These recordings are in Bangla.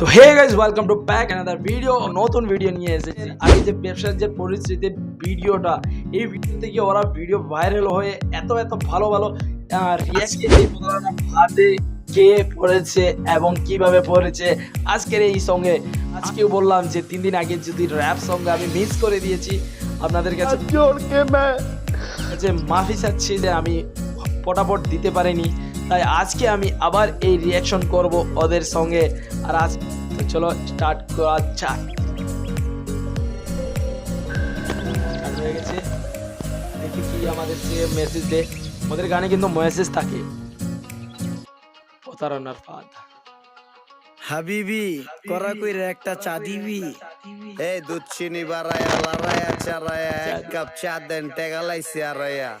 তো hey guys welcome to back another video নতুন ভিডিও নিয়ে এসেছি। আগে যে ব্যবসার যে পরিস্থিতি ভিডিওটা এই ভিডিও থেকে ওরা ভিডিও ভাইরাল হয়ে এত এত ভালো ভালো রিয়াক্টে এই প্রতারণা ফাঁদে কে পড়েছে এবং কীভাবে পড়েছে আজকের এই সঙ্গে আজকেও বললাম যে তিন দিন আগে যদি র্যাপ সঙ্গে আমি মিস করে দিয়েছি আপনাদের কাছে যে মাফি চাচ্ছি যে আমি পটাপট দিতে পারিনি তাই আজকে আমি আবার এই রিয়াকশন করব ওদের সঙ্গে। আর আজ চলো স্টার্ট করা যাক। হয়ে গেছে। দেখি কি আমাদের মেসেজ দে ওদের গানে কিন্তু মেসেজ থাকে। প্রতারণার ফাঁদ। হাবিবি করা কইরা একটা চা দিবি? এই দুধ চিনি বাড়ায়া লারায়া চারায়া এক কাপ চা দেন টেকা লাইছি আড়াইয়া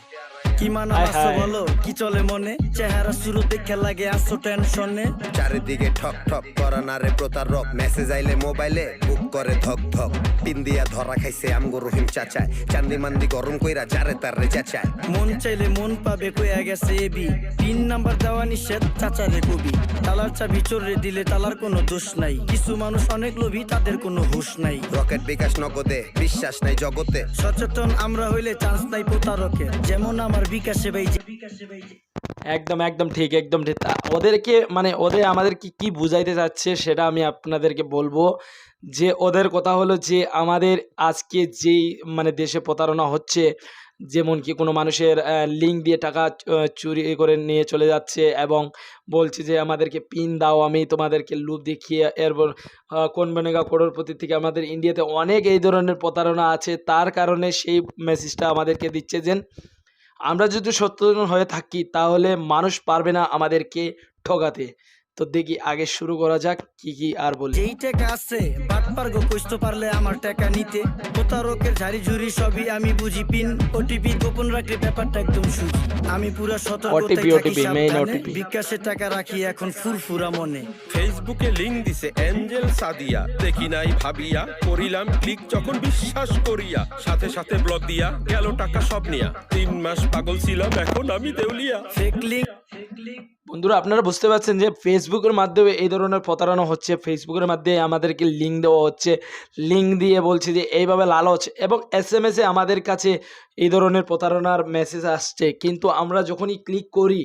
কি মানা বলো? কি চলে মনে? চেহারা শুরু দেখে লাগে আসছো টেনশনে। চারিদিকে ঠক ঠক করানারে প্রতারক। মেসেজ আইলে মোবাইলে বুক করে ধক ধক। পিন দিয়া ধরা খাইছে আমগো রহিম চাচায়। চান্দি মান্দি গরম কইরা যারে তারে চাচায়। মন চাইলে মন পাবে কইয়া গেছে এবি। পিন নাম্বার দেওয়া নিষেধ চাচারে কবি। তালার চাবি চোরে দিলে তালার কোনো দোষ নাই। কিছু মানুষ অনেক লোভী তাদের কোনো হুশ নাই। রকেট বিকাশ নগদে বিশ্বাস নাই জগতে। সচেতন আমরা হইলে চান্স নাই প্রতারকের। যেমন আমার একদম একদম ঠিক একদম ঠিক। ওদেরকে মানে ওদের আমাদের কি বুঝাইতে চাচ্ছে সেটা আমি আপনাদেরকে বলব যে ওদের কথা হলো যে আমাদের আজকে যেই মানে দেশে প্রতারণা হচ্ছে, যেমন কি কোনো মানুষের লিঙ্ক দিয়ে টাকা চুরি করে নিয়ে চলে যাচ্ছে এবং বলছে যে আমাদেরকে পিন দাও, আমি তোমাদেরকে লুপ দেখিয়ে এরপর কোন বনেগা করোড়পতি থেকে আমাদের ইন্ডিয়াতে অনেক এই ধরনের প্রতারণা আছে। তার কারণে সেই মেসেজটা আমাদেরকে দিচ্ছে যে আমরা যদি সচেতন হয়ে থাকি তাহলে মানুষ পারবে না আমাদেরকে ঠকাতে তো দেখি আগে শুরু করা যাক কি কি আর বলি। যেই টাকা আছে বাটপার গো কইতে পারলে আমার টাকা নিতে। প্রতারকের ঝাড়ি ঝুরি সবই আমি বুঝি পিন। ওটিপি গোপন রাখলে ব্যাপারটা একদম সুজি। আমি পুরা সতর্কতায় থাকি OTP, main সাবধানে। বিকাশে টাকা রাখি এখন ফুরফুরা মনে। ফেসবুকে লিংক দিছে অ্যাঞ্জেল সাদিয়া। দেখি নাই ভাবিয়া করিলাম ক্লিক যখন বিশ্বাস করিয়া। সাথে সাথে ব্লক দিয়া গেল টাকা সব নিয়া। তিন মাস পাগল ছিলাম এখন আমি দেউলিয়া। ফেক লিঙ্ক বন্ধুরা, আপনারা বুঝতে পারছেন যে ফেসবুকের মাধ্যমে এই ধরনের প্রতারণা হচ্ছে। ফেসবুকের মাধ্যমে আমাদেরকে লিঙ্ক দেওয়া হচ্ছে। লিঙ্ক দিয়ে বলছে যে এইভাবে লালচ এবং এস এম এসে আমাদের কাছে এই ধরনের প্রতারণার মেসেজ আসছে। কিন্তু আমরা যখনই ক্লিক করি,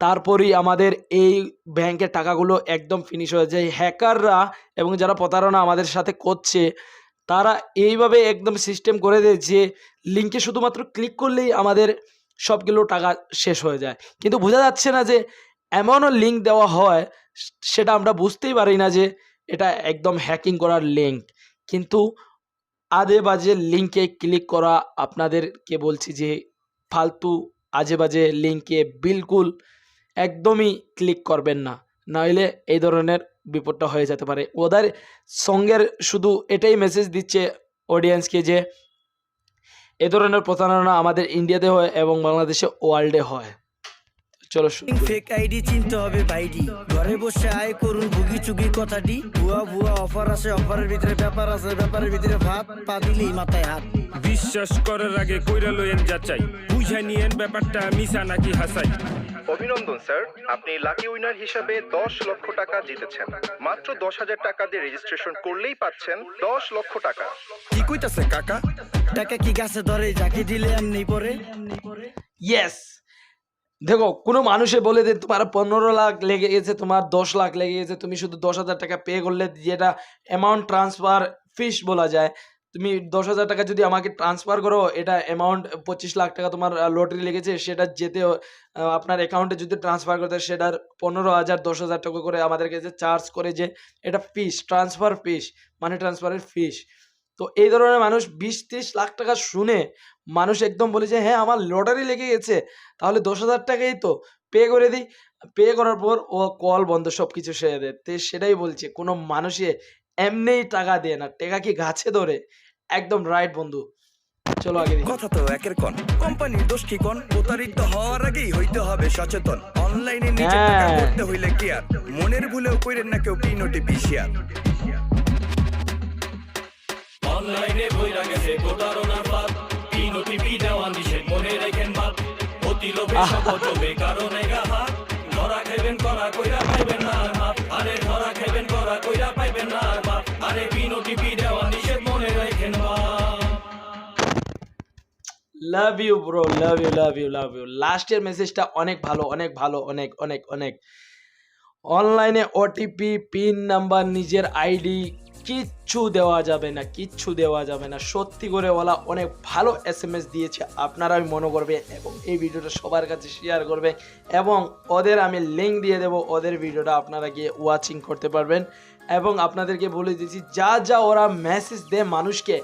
তারপরেই আমাদের এই ব্যাংকের টাকাগুলো একদম ফিনিশ হয়ে যায়। হ্যাকাররা এবং যারা প্রতারণা আমাদের সাথে করছে, তারা এইভাবে একদম সিস্টেম করে দেয় যে লিঙ্কে শুধুমাত্র ক্লিক করলেই আমাদের সবগুলো টাকা শেষ হয়ে যায়। কিন্তু বোঝা যাচ্ছে না যে এমনও লিঙ্ক দেওয়া হয়, সেটা আমরা বুঝতেই পারি না যে এটা একদম হ্যাকিং করার লিঙ্ক কিন্তু আজে বাজে লিঙ্কে ক্লিক করা আপনাদেরকে বলছি যে ফালতু আজে বাজে লিঙ্কে বিলকুল একদমই ক্লিক করবেন না। নইলে এই ধরনের বিপদটা হয়ে যেতে পারে। ওদের সঙ্গের শুধু এটাই মেসেজ দিচ্ছে অডিয়েন্সকে যে এ ধরনের প্রতারণা আমাদের ইন্ডিয়াতে হয় এবং বাংলাদেশে ওয়ার্ল্ডে হয়। চলো ফেক আইডি চিনতে হবে বাইডি ঘরে বসে আয় করুন ভুগি চুগি কথাটি। ভুয়া ভুয়া অফার আছে অফারের ভিতরে ব্যাপার আছে ব্যাপারের ভিতরে ভাত পা দিলেই মাথায় হাত। বিশ্বাস করার আগে কইরা লইয়েন যাচাই। বুঝা নিয়েন ব্যাপারটা মিশা নাকি হাসাই। অভিনন্দন স্যার। আপনি লাকি উইনার হিসাবে দশ লক্ষ টাকা জিতেছেন। মাত্র দশ হাজার টাকা দিয়ে রেজিস্ট্রেশন করলেই পাচ্ছেন দশ লক্ষ টাকা। কি কইতাছে কাকা? টাকা কি গাছে ধরে যাকে দিলে এমনি পরে? ইয়েস দেখো কোনো মানুষে বলে যে তোমার পনেরো লাখ লেগে গেছে তোমার দশ লাখ লেগে গেছে তুমি শুধু দশ হাজার টাকা পে করলে যেটা অ্যামাউন্ট ট্রান্সফার ফিস বলা যায় তুমি দশ হাজার টাকা যদি আমাকে ট্রান্সফার করো, এটা অ্যামাউন্ট পঁচিশ লাখ টাকা তোমার লটারি লেগেছে, সেটা যেতে আপনার অ্যাকাউন্টে যদি ট্রান্সফার করতে সেটার পনেরো হাজার, দশ হাজার টাকা করে আমাদেরকে যে চার্জ করে যে, এটা ফিস ট্রান্সফার ফিস মানি ট্রান্সফারের ফিস তো এই ধরনের মানুষ বিশ ত্রিশ লাখ টাকা শুনে মানুষ একদম বলে যে হ্যাঁ আমার লটারি লেগে গেছে, তাহলে দশ হাজার টাকাই তো পে করে দিই। পে করার পর ও কল বন্ধ সব কিছু সেরে দেয়। তো সেটাই বলছে, কোনো মানুষে এমনিই টাকা দেয় না, টাকা কি গাছে ধরে? একদম রাইট বন্ধু। চলো আগে কথা তো একের কন কোম্পানির দোষ কি কোন প্রতারিত হওয়ার আগেই হইতে হবে সচেতন। অনলাইনে টাকা হ্যাঁ। করতে হইলে কি আর? মনের ভুলেও কইরেন না কেউ পিন ওটিপি শেয়ার অনলাইনে বইরা গেছে প্রতারণার ফাঁদ। পিন ওটিপি দেওয়া নিষেধ? মনে রেখেন বাদ। অতি লোভে সব সহজবে কারণে গাহাত। ধরা খাইবেন করা কইরা পাইবেন না আর love you bro love you love you love you লাস্টের মেসেজটা অনেক ভালো অনেক ভালো, অনেক অনেক অনেক। অনলাইনে ওটিপি পিন নাম্বার নিজের আইডি কিচ্ছু দেওয়া যাবে না, কিচ্ছু দেওয়া যাবে না। সত্যি করে বলা, অনেক ভালো এস এম এস দিয়েছে, আপনারাই মনে করবে এবং এই ভিডিওটা সবার কাছে শেয়ার করবে এবং ওদের আমি লিঙ্ক দিয়ে দেবো, ওদের ভিডিওটা আপনারা গিয়ে ওয়াচিং করতে পারবেন। এবং আপনাদেরকে বলে দিচ্ছি, যা যা ওরা মেসেজ দেয় মানুষকে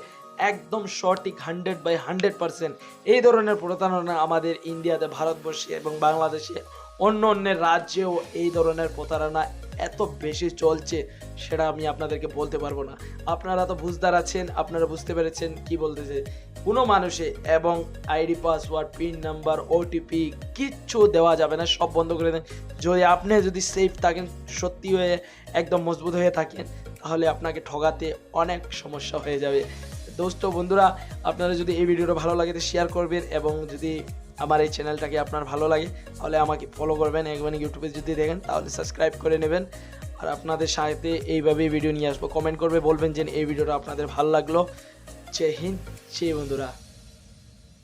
একদম সঠিক হান্ড্রেড বাই হান্ড্রেড পার্সেন্ট। এই ধরনের প্রতারণা আমাদের ইন্ডিয়াতে, ভারতবর্ষে এবং বাংলাদেশে অন্য অন্য রাজ্যেও এই ধরনের প্রতারণা এত বেশি চলছে সেটা আমি আপনাদেরকে বলতে পারব না। আপনারা তো বুঝদার আছেন, আপনারা বুঝতে পেরেছেন কি বলতেছে। কোনো মানুষে এবং ID, password, pin number, OTP কিচ্ছু দেওয়া যাবে না, সব বন্ধ করে দেন। যদি আপনি যদি সেফ থাকেন, সত্যি হয়ে একদম মজবুত হয়ে থাকেন, তাহলে আপনাকে ঠগাতে অনেক সমস্যা হয়ে যাবে। দোস্ত, বন্ধুরা আপনারা যদি এই ভিডিওটা ভালো লাগে তো শেয়ার করবেন এবং যদি আমার এই চ্যানেলটাকে আপনার ভালো লাগে, তাহলে আমাকে ফলো করবেন। একবার ইউটিউবে যদি দেখেন, তাহলে সাবস্ক্রাইব করে নেবেন। আর আপনাদের সাথে এইভাবেই ভিডিও নিয়ে আসব। কমেন্ট করবে, বলবেন যে এই ভিডিওটা আপনাদের ভালো লাগল। জয় হিন্দ, জয় বন্ধুরা।